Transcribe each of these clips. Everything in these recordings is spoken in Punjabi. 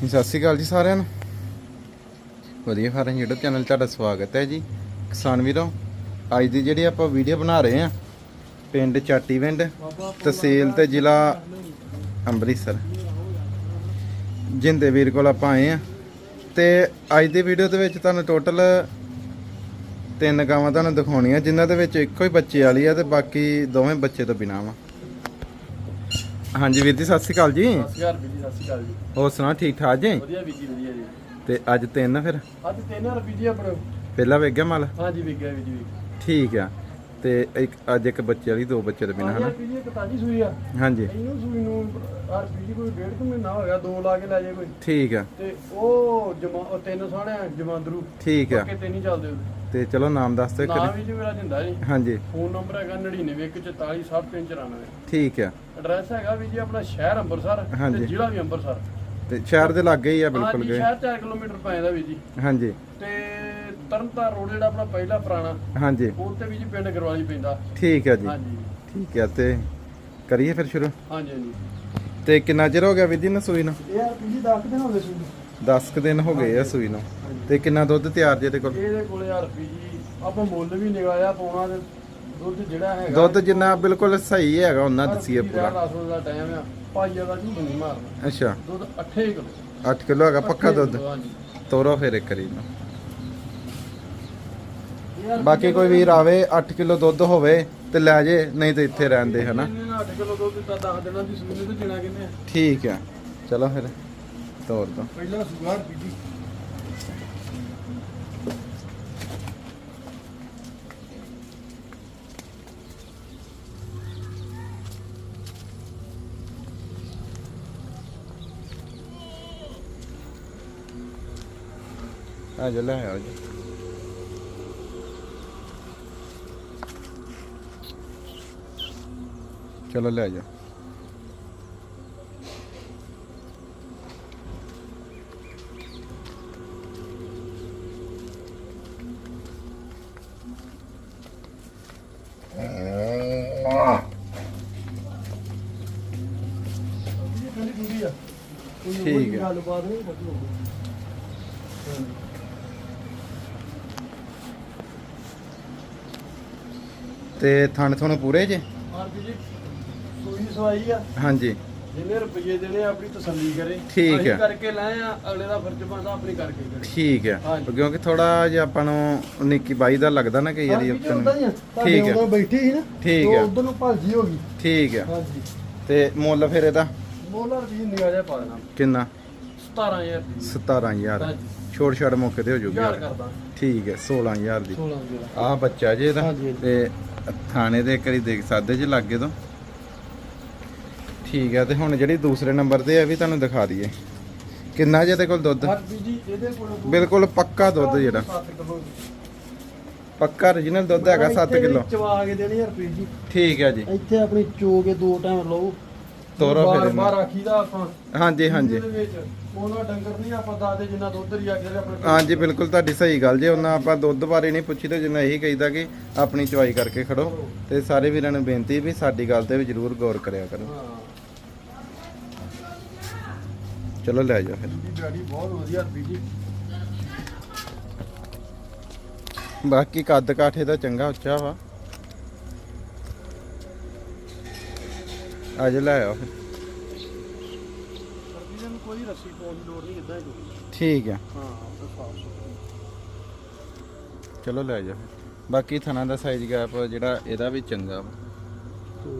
ਸਤਿ ਸ਼੍ਰੀ ਅਕਾਲ ਜੀ ਸਾਰਿਆਂ ਨੂੰ। ਵਧੀਆ ਫਾਰਮ YouTube ਚੈਨਲ ਤੁਹਾਡਾ ਸਵਾਗਤ ਹੈ ਜੀ। ਕਿਸਾਨ ਵੀਰੋ, ਅੱਜ ਦੀ ਜਿਹੜੀ ਆਪਾਂ ਵੀਡੀਓ ਬਣਾ ਰਹੇ ਆ ਪਿੰਡ ਚਾਟੀਵਿੰਡ ਤਹਿਸੀਲ ਤੇ ਜ਼ਿਲ੍ਹਾ ਅੰਮ੍ਰਿਤਸਰ। ਜਿੰਦੇ ਵੀਰ ਕੋਲ ਆਪਾਂ ਆਏ ਆ ਤੇ ਅੱਜ ਦੀ ਵੀਡੀਓ ਦੇ ਵਿੱਚ ਤੁਹਾਨੂੰ ਟੋਟਲ ਤਿੰਨ ਗਾਵਾਂ ਤੁਹਾਨੂੰ ਦਿਖਾਉਣੀਆਂ, ਜਿਨ੍ਹਾਂ ਦੇ ਵਿੱਚ ਇੱਕੋ ਹੀ ਬੱਚੇ ਵਾਲੀ ਆ ਤੇ ਬਾਕੀ ਦੋਵੇਂ ਬੱਚੇ ਤੋਂ ਬਿਨਾਂ ਵਾ। ਹਾਂਜੀ ਵੀਰ ਜੀ ਸਤਿ ਸ਼੍ਰੀ ਅਕਾਲ ਜੀ। ਸਤਿ ਸ਼੍ਰੀ ਅਕਾਲ ਵੀਰ ਜੀ ਸਤਿ ਸ਼੍ਰੀ ਅਕਾਲ ਜੀ। ਹੋਰ ਸੁਣਾ ਠੀਕ ਠਾਕ ਜੀ? ਵਧੀਆ ਵੀਰ ਜੀ ਵਧੀਆ ਜੀ। ਤੇ ਅੱਜ ਤਿੰਨ ਫਿਰ? ਅੱਜ 3000 ਰੁਪਏ ਜੀ ਆਪਣਾ। ਪਹਿਲਾ ਵੇਖ ਗਿਆ ਮਾਲ? ਹਾਂਜੀ ਵਿਕ ਗਿਆ ਵੀਰ ਜੀ ਠੀਕ ਆ। ਤੇ ਇੱਕ ਅੱਜ ਇੱਕ ਬੱਚੇ ਵਾਲੀ ਦੋ ਬੱਚੇ ਤੋਂ ਬਿਨਾਂ ਹਨਾ ਹਾਂਜੀ ਵੀਰ ਜੀ ਇੱਕ ਤਾਜੀ ਸੂਈ ਆ। ਹਾਂਜੀ। ਇਹਨੂੰ ਸੂਈ ਨੂੰ ਹਰ ਵੀਰ ਜੀ ਕੋਈ ਡੇਢ ਕੁ ਮਹੀਨਾ ਹੋ ਗਿਆ ਦੋ ਲਾ ਕੇ ਲੈ ਜੇ ਕੋਈ। ਠੀਕ ਆ। ਤੇ ਉਹ ਜਮਾ ਤਿੰਨ ਸਾਣੇ ਜਮਾਂਦਰੂ। ਠੀਕ ਆ। ਤੇ ਨਹੀਂ ਚੱਲਦੇ। ਤੇ ਚਲੋ ਨਾਮ ਦੱਸ ਦਿਓ ਨਾਮ ਵੀ ਜੀ ਮੇਰਾ ਜਿੰਦਾ ਜੀ। ਹਾਂਜੀ। ਫੋਨ ਨੰਬਰ ਹੈਗਾ 9914467394 ਠੀਕ ਆ। ਐਡਰੈਸ ਹੈਗਾ ਵੀਰ ਜੀ ਆਪਣਾ ਸ਼ਹਿਰ ਅੰਮ੍ਰਿਤਸਰ ਹਾਂਜੀ। ਤੇ ਜ਼ਿਲ੍ਹਾ ਵੀ ਅੰਮ੍ਰਿਤਸਰ ਤੇ ਸ਼ਹਿਰ ਦੇ ਲਾਗੇ ਹੀ ਆ ਬਿਲਕੁਲ ਹਾਂਜੀ ਗਏ। ਸ਼ਹਿਰ 4 ਕਿਲੋਮੀਟਰ ਪੈ ਜਾਂਦਾ ਵੀਰ ਜੀ। ਹਾਂਜੀ। ਤੇ ਤਰਨਤਾਰ ਰੋਡ ਜਿਹੜਾ ਆਪਣਾ ਪਹਿਲਾ ਪੁਰਾਣਾ ਹਾਂਜੀ। ਉਹ ਤੇ ਵੀ ਜੀ ਪਿੰਡ ਗਰਵਾਲੀ ਪੈਂਦਾ। ਠੀਕ ਆ ਜੀ। ਹਾਂਜੀ। ਠੀਕ ਆ ਤੇ ਕਰੀਏ ਫਿਰ ਸ਼ੁਰੂ? ਹਾਂਜੀ ਹਾਂਜੀ। ਤੇ ਕਿੰਨਾ ਚਿਰ ਹੋ ਗਿਆ ਜੀ ਨਾ ਸੂਈ ਨੂੰ? ਇਹ ਯਾਰ ਪੀਜੀ 10 ਦਿਨ ਹੋ ਗਏ ਸੀ 10 ਕੁ ਦਿਨ ਹੋ ਗਏ ਆ ਸੂਈ ਨੂੰ। ਤੇ ਕਿੰਨਾ ਦੁੱਧ ਤਿਆਰ ਜੇ ਤੇ ਕੋਲ? ਇਹਦੇ ਕੋਲੇ ਯਾਰ ਪੀਜੀ ਆਪਾਂ ਮੁੱਲ ਵੀ ਨਿਗਾਇਆ ਪਾਉਣਾ ਤੇ ਦੁੱਧ ਜਿਹੜਾ ਹੈਗਾ। ਦੁੱਧ ਜਿੰਨਾ ਬਿਲਕੁਲ ਸਹੀ ਹੈਗਾ ਉਹਨਾਂ ਦੱਸੀਏ ਪੂਰਾ। 10 ਦਾ ਟਾਈਮ ਆ ਪਾਈਆ ਦਾ ਝੂਠ ਨਹੀਂ ਮਾਰਨਾ ਅੱਛਾ। ਦੁੱਧ 8 ਕਿਲੋ। 8 ਕਿਲੋ ਹੈਗਾ ਪੱਕਾ ਦੁੱਧ। ਤੋਰੋ ਫਿਰ ਇੱਕ ਕਰੀ ਨੂੰ ਯਾਰ ਬਾਕੀ ਕੋਈ ਵੀਰ ਆਵੇ 8 ਕਿਲੋ ਦੁੱਧ ਹੋਵੇ ਤੇ ਲੈ ਜੇ ਨਹੀਂ ਤੇ ਇੱਥੇ ਰਹਿੰਦੇ ਹਨਾ? ਇਹਨੇ ਨਾ 8 ਕਿਲੋ ਦੁੱਧ ਦਿੱਤਾ 10 ਦਿਨਾਂ ਦੀ ਸੂਈ ਨੂੰ ਤੇ ਦੇਣਾ ਕਿੰਨੇ ਆ? ਠੀਕ ਆ। ਚਲੋ ਫਿਰ ਤੋਰ ਦੋ। ਪਹਿਲਾ ਸੁਗਾਰ ਪੀਜੀ ਆ ਜਾ ਲੈ ਜੀ। ਚਲੋ ਲੈ ਜਾ। ਠੰਡੀ ਠੀਕ ਹੈ। ਗੱਲਬਾਤ ਨਹੀਂ ਬੱਤੀ ਤੇ ਥਣ ਥਣ ਪੂਰੇ ਜੇ? ਆਰ ਜੀ। ਸੂਈ ਸਵਾਈ ਆ। ਹਾਂਜੀ। ਜਿੰਨੇ ਰੁਪਏ ਦੇਣੇ ਆ, ਆਪਣੀ ਤਸੱਲੀ ਕਰੇ। ਠੀਕ ਹੈ। ਕਰਕੇ ਲਾਏ ਆ ਅਗਲੇ ਦਾ ਫਰਜ਼ ਬਣਦਾ ਆਪਣੀ ਕਰਕੇ ਕਰੇ। ਠੀਕ ਹੈ। ਕਿਉਂਕਿ ਥੋੜਾ ਜਿਹਾ ਆਪਾਂ ਨੂੰ 19 22 ਦਾ ਲੱਗਦਾ ਨਾ ਕਈ ਵਾਰੀ ਆਪਾਂ ਆ। ਠੀਕ ਹੈ। ਬੈਠੀ ਸੀ ਨਾ ਠੀਕ ਹੈ। ਉਧਰ ਨੂੰ ਭੱਜੀ ਹੋ ਗਈ। ਠੀਕ ਹੈ ਹਾਂਜੀ। ਤੇ ਮੁੱਲ ਫਿਰ ਇਹਦਾ? ਮੋਲਰ ਵੀ ਨਿਗਾਹ ਜਾ ਪਾ ਦੇਣਾ। ਕਿੰਨਾ? 17000 ਦੀ। 17000 ਹਾਂਜੀ। ਛੋੜ ਛੜ ਮੌਕੇ ਤੇ ਹੋ ਜੂਗੀ। ਠੀਕ ਹੈ 16000 ਦੀ। 16 ਦੀ ਆਹ ਬੱਚਾ ਜੇ ਇਹਦਾ। ਤੇ ਥਾਣੇ ਦੇ ਕਰੀ ਦੇਖ ਸਾਦੇ ਚ ਲੱਗੇ ਤੋਂ। ਠੀਕ ਹੈ ਤੇ ਹੁਣ ਜਿਹੜੀ ਦੂਸਰੇ ਨੰਬਰ ਤੇ ਆ ਵੀ ਤੁਹਾਨੂੰ ਦਿਖਾ ਦਈਏ। ਕਿੰਨਾ ਜੇ ਤੇ ਕੋਲ ਦੁੱਧ? ਬਿਲਕੁਲ ਪੱਕਾ ਦੁੱਧ ਜਿਹੜਾ। 7 ਕਿਲੋ ਪੱਕਾ origignal ਦੁੱਧ ਹੈਗਾ 7 ਕਿਲੋ। ਚਵਾ ਕੇ ਦੇਣੀ ਹਰ ਜੀ। ਠੀਕ ਹੈ ਜੀ। ਇੱਥੇ ਆਪਣੀ ਚੋ ਕੇ ਦੋ ਟਾਈਮ ਲਓ। ਤੋਰੋ ਫਿਰ। ਬਾਰ ਆਖੀਦਾ ਆਪਾਂ। ਹਾਂਜੀ ਹਾਂਜੀ। ਉਹਨਾਂ ਡੰਗਰ ਨਹੀਂ ਆਪਾਂ ਦਾਦੇ ਜਿੰਨਾ ਦੁੱਧ ਹੀ ਆ ਕੇ ਆਪਣੇ ਹਾਂਜੀ ਬਿਲਕੁਲ ਤੁਹਾਡੀ ਸਹੀ ਗੱਲ। ਜੇ ਉਹਨਾਂ ਆਪਾਂ ਦੁੱਧ ਬਾਰੇ ਨਹੀਂ ਪੁੱਛੀ ਤੇ ਜਿੰਨਾ ਇਹੀ ਕਹੀਦਾ ਕਿ ਆਪਣੀ ਚਵਾਈ ਕਰਕੇ ਖੜੋ। ਤੇ ਸਾਰੇ ਵੀਰਾਂ ਨੂੰ ਬੇਨਤੀ ਵੀ ਸਾਡੀ ਗੱਲ ਤੇ ਵੀ ਜ਼ਰੂਰ ਗੌਰ ਕਰਿਆ ਕਰੋ। ਚਲੋ ਲੈ ਜਾਓ ਫਿਰ। ਇਹਦੀ ਡੈਡੀ ਬਹੁਤ ਵਧੀਆ ਬੀਜੀ ਬਾਕੀ ਕੱਦ ਕਾਠੇ ਦਾ ਚੰਗਾ ਉੱਚਾ ਵਾ। ਅੱਜ ਲੈ ਆਓ ਫਿਰ। ਸਰਦੀਆਂ ਨੂੰ ਕੋਈ ਰੱਸੀ ਪਾਉਣ ਦੀ ਲੋੜ ਨਹੀਂ ਇਦਾਂ ਹੀ ਕੋਈ ਠੀਕ ਆ। ਹਾਂ ਉਹ ਸਾਫ਼ ਸੁਥਰੀ। ਚਲੋ ਲੈ ਜਾਓ ਫਿਰ। ਬਾਕੀ ਥਣਾ ਦਾ ਸਾਈਜ਼ ਗੈਪ ਜਿਹੜਾ ਇਹਦਾ ਵੀ ਚੰਗਾ ਵਾ। ਤੇ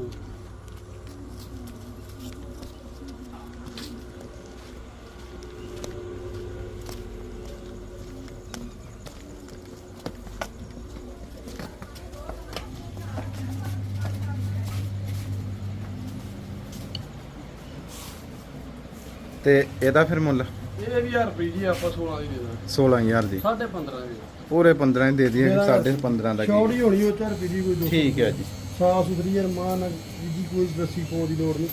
ਇਹਦਾ ਫਿਰ ਮੁੱਲ? ਇਹ ਵੀ ਯਾਰ ਬੀਜੀ ਆਪਾਂ 16 ਦੀ ਦੇ ਦਾਂਗੇ। 16000 ਦੀ। 15.5 ਦੀ। ਪੂਰੇ 15 ਹੀ ਦੇ ਦਈਏ ਮੇਰਾ ਸਾਢੇ 15 ਦਾ ਕੀ? ਚੌੜੀ ਹੋਣੀ ਉਹ ਚਾਰ ਬੀਜੀ ਕੋਈ ਦੋ ਠੀਕ ਹੈ ਜੀ। ਸਾਫ਼ ਸੁਥਰੀ ਯਾਰ ਮਾਂ ਨਾਲ ਬੀਜੀ ਕੋਈ ਰੱਸੀ ਪਾਉਣ ਦੀ ਲੋੜ ਨਹੀਂ।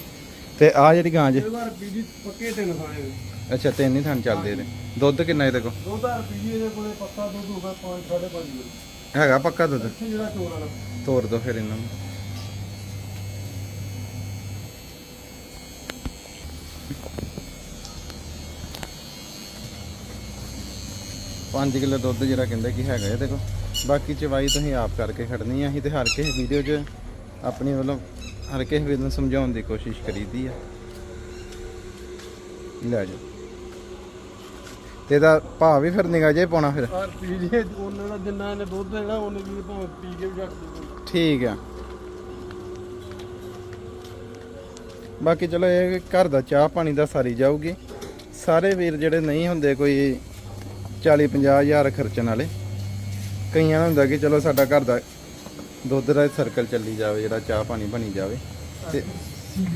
ਤੇ ਆ ਜਿਹੜੀ ਗਾਂ ਜੇ? ਇਹ ਵਾਰ ਬੀਜੀ ਪੱਕੇ ਤਿੰਨ ਖਾਣੇ ਨੇ ਅੱਛਾ ਤਿੰਨ ਹੀ ਥਣ ਚੱਲਦੇ ਨੇ। ਦੁੱਧ ਕਿੰਨਾ ਇਹਦੇ ਕੋਲ? ਦੋ ਤਾਂ ਬੀਜੀ ਇਹਦੇ ਕੋਲੇ ਪੱਕਾ ਦੁੱਧ ਹੋਗਾ 5 5.5 ਕਿਲੋ। ਹੈਗਾ ਪੱਕਾ ਦੁੱਧ? ਜਿਹੜਾ ਤੋੜ ਦੋ ਫਿਰ ਇਹਨਾਂ ਨੂੰ। 5 ਕਿਲੋ ਦੁੱਧ ਜਿਹੜਾ ਕਹਿੰਦੇ ਕਿ ਹੈਗਾ ਇਹਦੇ ਕੋਲ। ਬਾਕੀ ਚਵਾਈ ਤੁਸੀਂ ਆਪ ਕਰਕੇ ਖੜਨੀ ਆ ਅਸੀਂ ਤੇ ਹਰ ਕਿਸੇ ਵੀਡੀਓ 'ਚ ਆਪਣੀ ਵੱਲੋਂ ਹਰ ਕਿਸੇ ਵੀਰ ਨੂੰ ਸਮਝਾਉਣ ਦੀ ਕੋਸ਼ਿਸ਼ ਕਰੀਦੀ ਆ। ਲੈ ਜਾ ਤੇ ਇਹਦਾ ਭਾਅ ਵੀ ਫਿਰ ਨਿਗਾਹ ਜੇ ਪਾਉਣਾ ਫਿਰ। ਪਰ ਪੀ ਜੇ ਉਹਨਾਂ ਦਾ ਜਿੰਨਾ ਇਹਨੇ ਦੁੱਧ ਦੇਣਾ ਉਹਨੇ ਵੀ ਭਾਵੇਂ ਪੀ ਕੇ ਵੀ ਦੇ ਠੀਕ ਆ। ਬਾਕੀ ਚਲੋ ਇਹ ਘਰ ਦਾ ਚਾਹ ਪਾਣੀ ਦਾ ਸਾਰੀ ਜਾਊਗੀ। ਸਾਰੇ ਵੀਰ ਜਿਹੜੇ ਨਹੀਂ ਹੁੰਦੇ ਕੋਈ 40 50 ਹਜ਼ਾਰ ਖਰਚਣ ਵਾਲੇ। ਕਈਆਂ ਨੂੰ ਹੁੰਦਾ ਕਿ ਚਲੋ ਸਾਡਾ ਘਰ ਦਾ ਦੁੱਧ ਦਾ ਸਰਕਲ ਚੱਲੀ ਜਾਵੇ ਜਿਹੜਾ ਚਾਹ ਪਾਣੀ ਬਣੀ ਜਾਵੇ। ਤੇ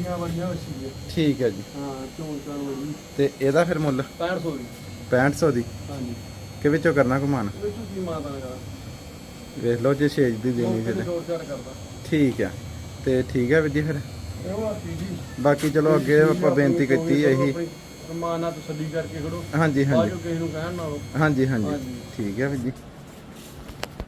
ਵਾਲੀਆਂ ਵੱਛੀ ਹੈ ਠੀਕ ਹੈ ਜੀ। ਹਾਂ ਚੋਣ ਚਾਣ ਵਾਲੀ ਤੇ ਇਹਦਾ ਫਿਰ ਮੁੱਲ? 6500 ਦੀ 6500 ਦੀ। ਹਾਂਜੀ। ਕਿ ਵਿੱਚੋਂ ਕਰਨਾ ਕਮਾਨ ਵਿੱਚ ਕੀ ਮਾਤਾ ਦਾ ਵੇਖ ਲਓ ਜੇ ਛੇਜ ਦੀ ਦੇਣੀ ਫਿਰ। ਠੀਕ ਆ ਤੇ ਠੀਕ ਹੈ ਵੀਰ ਜੀ ਫਿਰ। ਬਾਕੀ ਚਲੋ ਅੱਗੇ ਆਪਾਂ ਬੇਨਤੀ ਕੀਤੀ ਇਹੀ। ਮਾਨਾ ਤਸੱਲੀ ਕਰਕੇ ਖੜੋ। ਹਾਂਜੀ ਹਾਂਜੀ। ਬਾਜੋ ਕਿਸੇ ਨੂੰ ਕਹਿਣ ਨਾਲੋਂ ਹਾਂਜੀ ਹਾਂਜੀ। ਹਾਂਜੀ। ਠੀਕ ਹੈ ਵੀਰ ਜੀ।